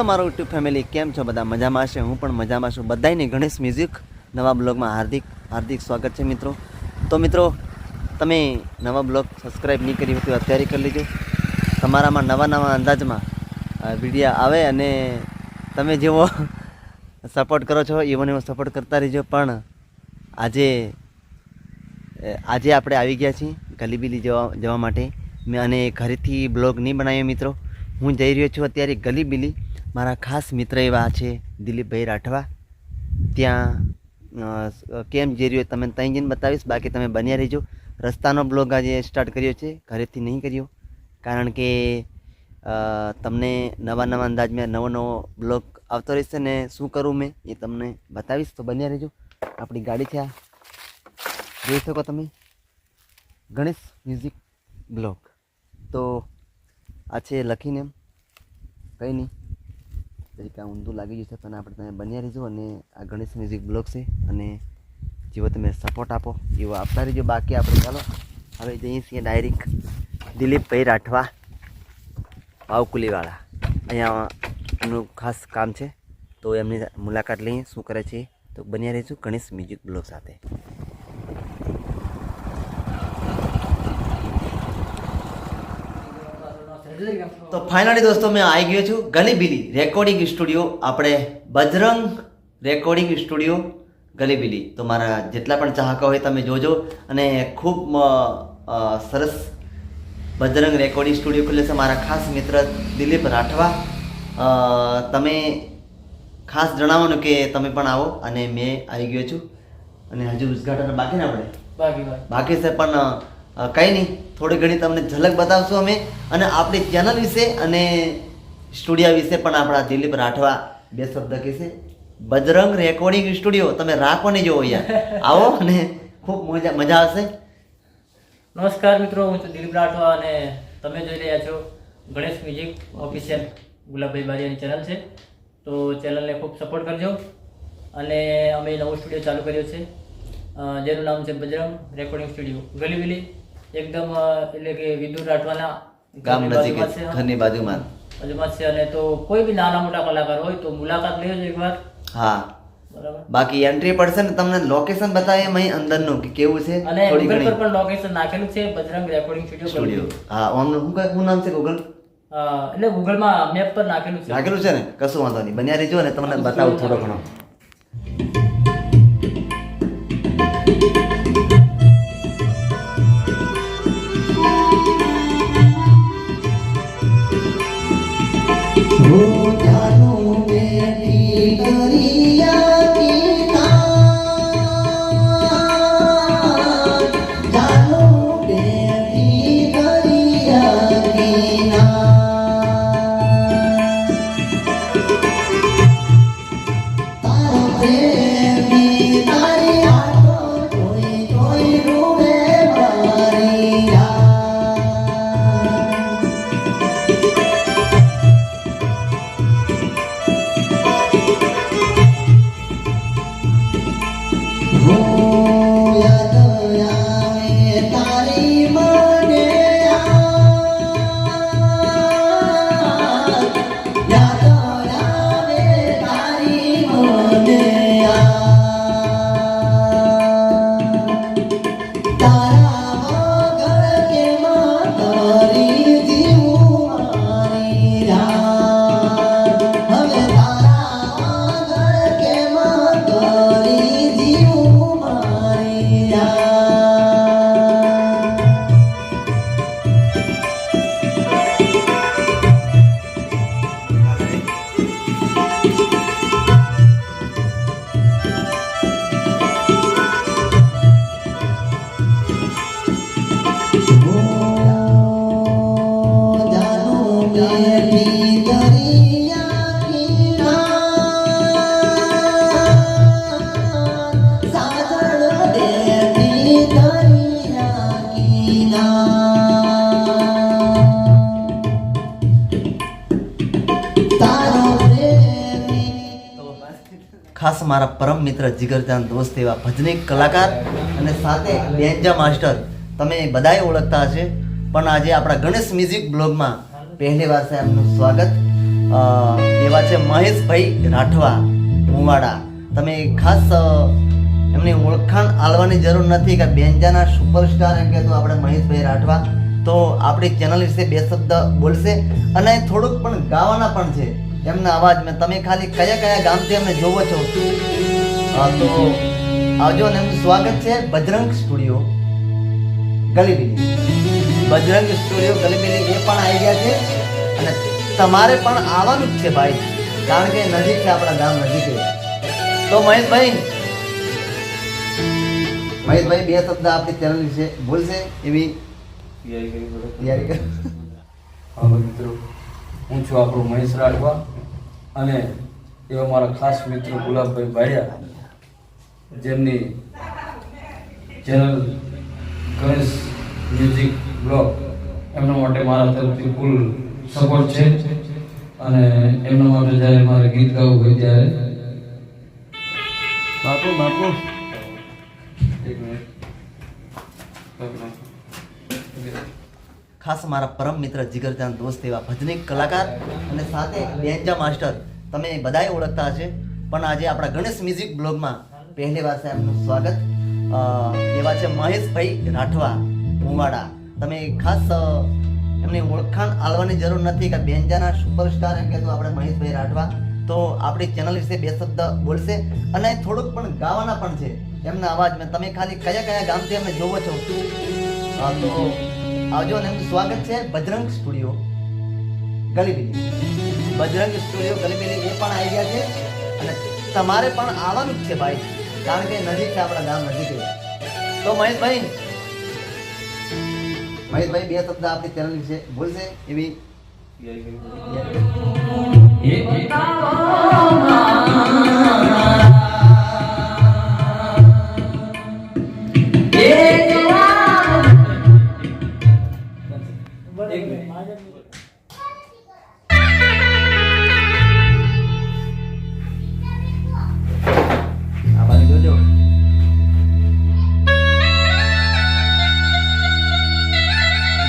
Hello મારો YouTube family કેમ છો? બધા મજામાં છે? હું પણ મજામાં છું. બધાને ગણેશ મ્યુઝિક નવા બ્લોગમાં હાર્દિક હાર્દિક સ્વાગત છે મિત્રો. તો મિત્રો, તમે નવા બ્લોગ સબસ્ક્રાઈબ નહીં કરી હોય અત્યારે કરી લેજો. તમારામાં નવા નવા અંદાજમાં વિડીયા આવે અને તમે જેવો સપોર્ટ કરો છો ઇવન એવો સપોર્ટ કરતા રહેજો. પણ આજે આજે આપણે આવી ગયા છીએ ગલીબીલી જવા જવા માટે. મેં અને ઘરેથી બ્લોગ નહીં બનાવ્યો મિત્રો. હું જઈ રહ્યો છું અત્યારે ગલીબીલી. મારા ખાસ મિત્ર એવા છે, દિલીપભાઈ રાઠવા. ત્યાં કેમ જઈ રહ્યો તમે ત્યાં જઈને બતાવીશ, બાકી તમે બન્યા રહેજો. રસ્તાનો બ્લોગ આજે સ્ટાર્ટ કર્યો છે, ઘરેથી નહીં કર્યો. કારણ કે તમને નવા નવા અંદાજમાં નવો નવો બ્લોગ આવતો રહેશે ને શું કરું મેં એ તમને બતાવીશ, તો બન્યા રહેજો. આપણી ગાડી છે આ. જોઈ શકો તમે. Ganesh music blog. તો, આ છે લખીને એમ. કંઈ નહીં. તરીકે આ ઊંધું લાગી છે, પણ આપણે તમે બન્યા રહીજો અને આ ગણેશ મ્યુઝિક બ્લોગ છે અને જેવો તમે સપોર્ટ આપો, એવો આપતા રહીજો. બાકી આપણે ચાલો, હવે જઈએ છીએ ડાયરેક્ટ દિલીપભાઈ રાઠવા પાવકુલીવાળા અહીંયા એમનું ખાસ કામ છે, તો એમની મુલાકાત લઈએ, શું કરે છે, તો બન્યા રહીશું ગણેશ મ્યુઝિક બ્લોગ સાથે. તો ફાઇનલી દોસ્તો મેં આવી ગયો છું. ગલીબીલી રેકોર્ડિંગ સ્ટુડિયો આપણે બજરંગ રેકોર્ડિંગ સ્ટુડિયો ગલીબીલી તો મારા જેટલા પણ ચાહકો હોય તમે જોજો. અને ખૂબ સરસ બજરંગ રેકોર્ડિંગ સ્ટુડિયો ખુલે છે મારા ખાસ મિત્ર દિલીપ રાઠવા. તમે ખાસ જણાવવાનું કે તમે પણ આવો. અને મેં આવી ગયો છું. અને હજુ ઉદ્ઘાટન બાકી ને બાકી બાકી. છે પણ કંઈ નહીં. થોડી ઘણી તમને ઝલક બતાવશું અમે અને આપણી ચેનલ વિશે અને સ્ટુડિયો વિશે પણ આપણા દિલીપ રાઠવા બે શબ્દ કહેશે બજરંગ રેકોર્ડિંગ સ્ટુડિયો તમે રાખો ને જોવો યાર. આવો અને ખૂબ મજા મજા આવશે. નમસ્કાર મિત્રો, હું છું દિલીપ રાઠવા અને તમે જોઈ રહ્યા છો ગણેશ મ્યુઝિક ઓફિશિયલ ગુલાબભાઈ બારિયાની ચેનલ છે. તો ચેનલને ખૂબ સપોર્ટ કરજો અને અમે નવો સ્ટુડિયો ચાલુ કર્યો છે. જેનું નામ છે બજરંગ રેકોર્ડિંગ સ્ટુડિયો ગલીબીલી એકદમ એટલે કે વિદુર રાઠવાના ગામ નજીક ઘરની બાજુમાં બાજુમાં છે અને તો કોઈ બી નાના મોટા કલાકાર હોય તો મુલાકાત લેજો એકવાર. હા. બરાબર. બાકી એન્ટ્રી પડશે ને તમને લોકેશન બતાવીએ અહીં અંદરનું કે કેવું છે? અને ગૂગલ પર પણ લોકેશન નાખેલું છે બજરંગ રેકોર્ડિંગ સ્ટુડિયો સ્ટુડિયો હા ઓમનું હું કઈ- હું નામ છે ગૂગલ એટલે ગૂગલમાં મેપ પર નાખેલું છે. નાખેલું છે ને? કશું વાંધો નહીં. બન્યા રહેજો ને તમને બતાવું થોડો ઘણો. મારા પરમ મિત્ર જીગરજાન દોસ્ત એવા ભજનીક કલાકાર અને સાથે બેન્જા માસ્ટર. તમે બધાએ ઓળખતા હશે. પણ આજે આપણા ગણેશ મ્યુઝિક બ્લોગમાં પહેલી વાર એમનું સ્વાગત. એવા છે મહેશભાઈ રાઠવા, મુવાડા. તમે ખાસ એમની ઓળખાણ આલવાની જરૂર નથી કે બેન્જાના સુપરસ્ટાર એમ કહેતો આપણે મહેશભાઈ રાઠવા. તો આપણી ચેનલ વિશે બે શબ્દ બોલશે. અને થોડુંક પણ ગાવાના પણ છે. એમના અવાજમાં તમે ખાલી કયા કયા ગામથી અમને જોવો છો? હા, તો આવજો ને એમનું સ્વાગત છે બજરંગ સ્ટુડિયો ગલીબીલી બજરંગ સ્ટુડિયો ગલીબીલી એ પણ આવી ગયા છે અને તમારે પણ આવવાનું જ છે ભાઈ કારણ કે નજીક છે આપણા ગામ નજીક. તો મહેશભાઈ મહેશભાઈ બે શબ્દ આપણી ચેનલ વિશે બોલશે એવી તૈયારી કર મિત્રો. હું છું આપણો મહેશ રાઠવા અને એવા મારા ખાસ મિત્ર ગુલાબભાઈ ભાડિયા જેમની ચેનલ ગણેશ મ્યુઝિક બ્લોગ એમના માટે મારા તરફથી ફૂલ સપોર્ટ છે અને એમના માટે જ્યારે મારે ગીત ગાવું હોય ત્યારે બાપુ બાપુ એક મિનિટ. ખાસ મારા પરમ મિત્ર જીગરજાન દોસ્ત એવા ભજનિક કલાકાર અને સાથે બેન્જા માસ્ટર. તમે બધાએ ઓળખતા હશે. પણ આજે આપણા ગણેશ મ્યુઝિક બ્લોગમાં પહેલી વાર એમનું સ્વાગત. એવા છે મહેશભાઈ રાઠવા મુવાડા તમે ખાસ એમની ઓળખાણ આલવાની જરૂર નથી કે બેન્જાના સુપરસ્ટાર એમ કહેતો આપણે મહેશભાઈ રાઠવા. તો આપણી ચેનલ વિશે બે શબ્દ બોલશે અને થોડુંક પણ ગાવાના પણ છે. એમના અવાજમાં તમે ખાલી કયા કયા ગામથી અમને જોવો છો? તો આવજો અને એમનું સ્વાગત છે બજરંગ સ્ટુડિયો ગલીબીલી બજરંગ સ્ટુડિયો ગલીબીલી એ પણ આવી ગયા છે અને તમારે પણ આવવાનું જ છે ભાઈ કારણ કે નજીક છે આપણા ગામ નજીક તો મહેશભાઈ મહેશભાઈ બે શબ્દ આપણી ચેનલ વિશે બોલશે એવી એક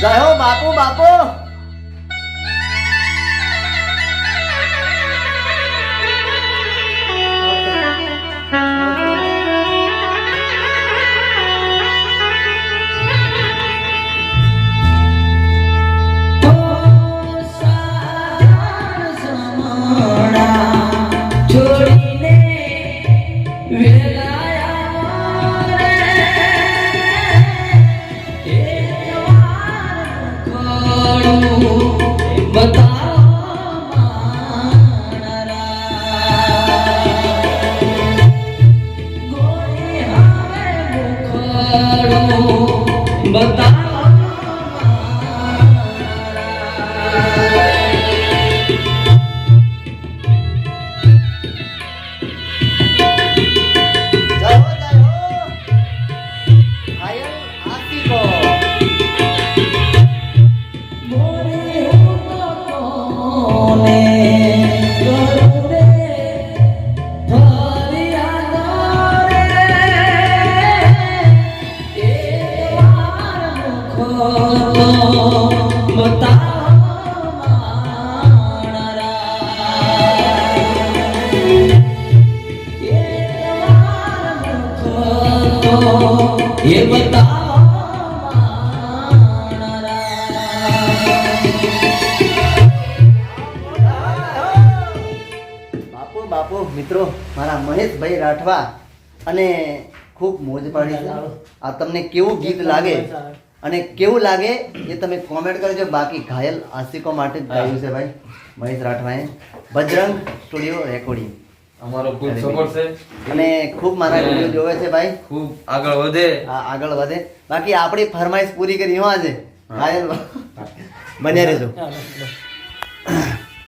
જય હો બાપુ બાપુ એ બાપુ બાપુ મિત્રો મારા મહેશભાઈ રાઠવા અને ખૂબ મોજ પાડી આ તમને કેવું ગીત લાગે અને કેવું લાગે એ તમે કોમેન્ટ કરજો. બાકી ઘાયલ આશિકો માટે જ ગાયું છે ભાઈ મહેશ રાઠવાએ. બજરંગ સ્ટુડિયો રેકોર્ડિંગ અમારો ખૂબ સપોર્ટ છે. અને ખૂબ મારા વીડિયો જોવે છે ભાઈ. ખૂબ આગળ વધે. આગળ વધે. બાકી આપણી ફરમાઈશ પૂરી કરી હું આજે. બન્યા રહેજો.